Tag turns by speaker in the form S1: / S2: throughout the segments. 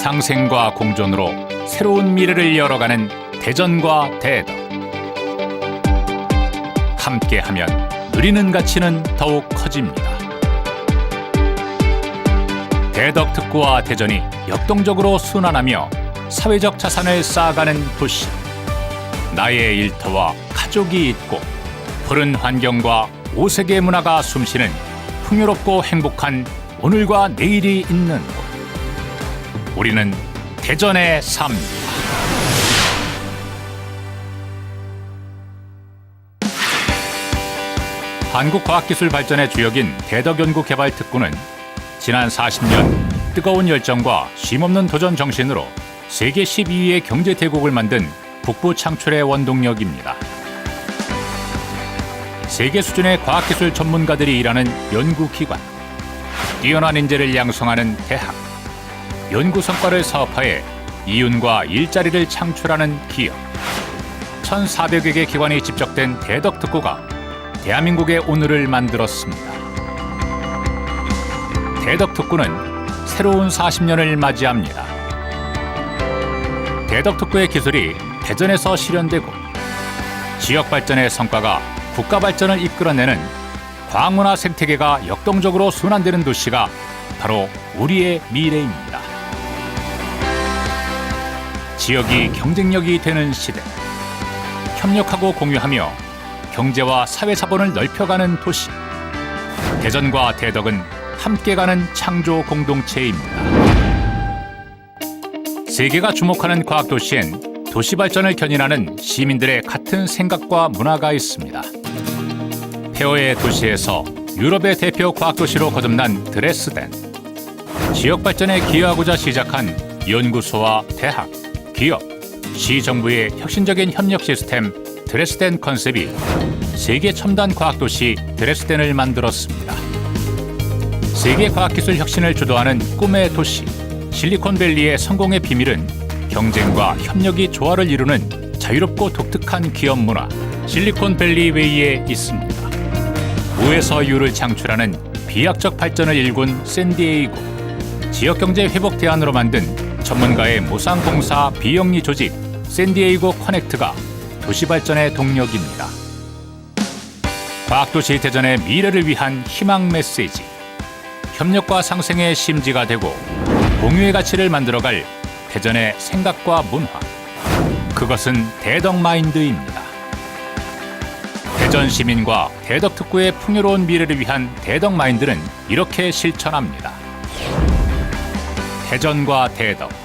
S1: 상생과 공존으로 새로운 미래를 열어가는 대전과 대덕. 함께하면 누리는 가치는 더욱 커집니다. 대덕 특구와 대전이 역동적으로 순환하며 사회적 자산을 쌓아가는 도시. 나의 일터와 가족이 있고 푸른 환경과 오색의 문화가 숨쉬는 풍요롭고 행복한 오늘과 내일이 있는 곳. 우리는 대전에 삽니다. 한국 과학기술 발전의 주역인 대덕연구 개발 특구는 지난 40년 뜨거운 열정과 쉼없는 도전 정신으로 세계 12위의 경제 대국을 만든 북부 창출의 원동력입니다. 세계 수준의 과학기술 전문가들이 일하는 연구기관, 뛰어난 인재를 양성하는 대학, 연구 성과를 사업화해 이윤과 일자리를 창출하는 기업, 1,400여 개 기관이 집적된 대덕 특구가 대한민국의 오늘을 만들었습니다. 대덕 특구는 새로운 40년을 맞이합니다. 대덕 특구의 기술이 대전에서 실현되고 지역 발전의 성과가 국가 발전을 이끌어내는 과학문화 생태계가 역동적으로 순환되는 도시가 바로 우리의 미래입니다. 지역이 경쟁력이 되는 시대. 협력하고 공유하며 경제와 사회 자본을 넓혀가는 도시. 대전과 대덕은 함께 가는 창조 공동체입니다. 세계가 주목하는 과학 도시엔 도시 발전을 견인하는 시민들의 같은 생각과 문화가 있습니다. 페어의 도시에서 유럽의 대표 과학 도시로 거듭난 드레스덴. 지역 발전에 기여하고자 시작한 연구소와 대학, 기업, 시 정부의 혁신적인 협력 시스템 드레스덴 컨셉이 세계 첨단 과학 도시 드레스덴을 만들었습니다. 세계 과학 기술 혁신을 주도하는 꿈의 도시 실리콘밸리의 성공의 비밀은 경쟁과 협력이 조화를 이루는 자유롭고 독특한 기업 문화 실리콘밸리 웨이에 있습니다. 우에서 유를 창출하는 비약적 발전을 일군 샌디에이고 지역 경제 회복 대안으로 만든 전문가의 무상공사 비영리 조직 샌디에이고 커넥트가 도시 발전의 동력입니다. 과학도시 대전의 미래를 위한 희망 메시지. 협력과 상생의 심지가 되고 공유의 가치를 만들어갈 대전의 생각과 문화. 그것은 대덕 마인드입니다. 대전 시민과 대덕 특구의 풍요로운 미래를 위한 대덕 마인드는 이렇게 실천합니다. 대전과 대덕.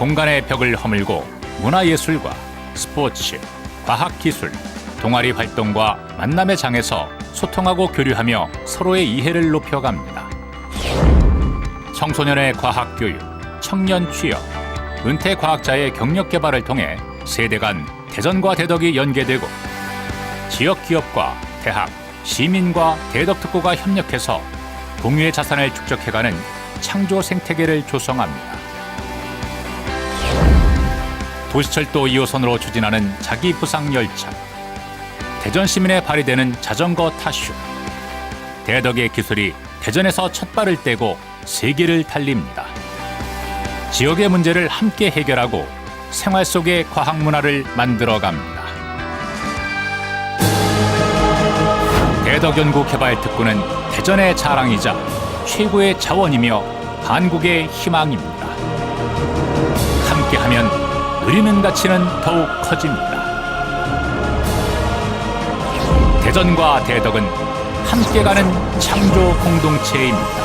S1: 공간의 벽을 허물고 문화예술과 스포츠, 과학기술, 동아리 활동과 만남의 장에서 소통하고 교류하며 서로의 이해를 높여갑니다. 청소년의 과학교육, 청년 취업, 은퇴 과학자의 경력 개발을 통해 세대 간 대전과 대덕이 연계되고 지역 기업과 대학, 시민과 대덕 특구가 협력해서 공유의 자산을 축적해가는 창조 생태계를 조성합니다. 도시철도 2호선으로 추진하는 자기 부상 열차, 대전 시민에 발휘되는 자전거 타쇼, 대덕의 기술이 대전에서 첫 발을 떼고 세계를 달립니다. 지역의 문제를 함께 해결하고 생활 속의 과학 문화를 만들어 갑니다. 대덕 연구 개발 특구는 대전의 자랑이자 최고의 자원이며 한국의 희망입니다. 함께하면 누리는 가치는 더욱 커집니다. 대전과 대덕은 함께 가는 창조 공동체입니다.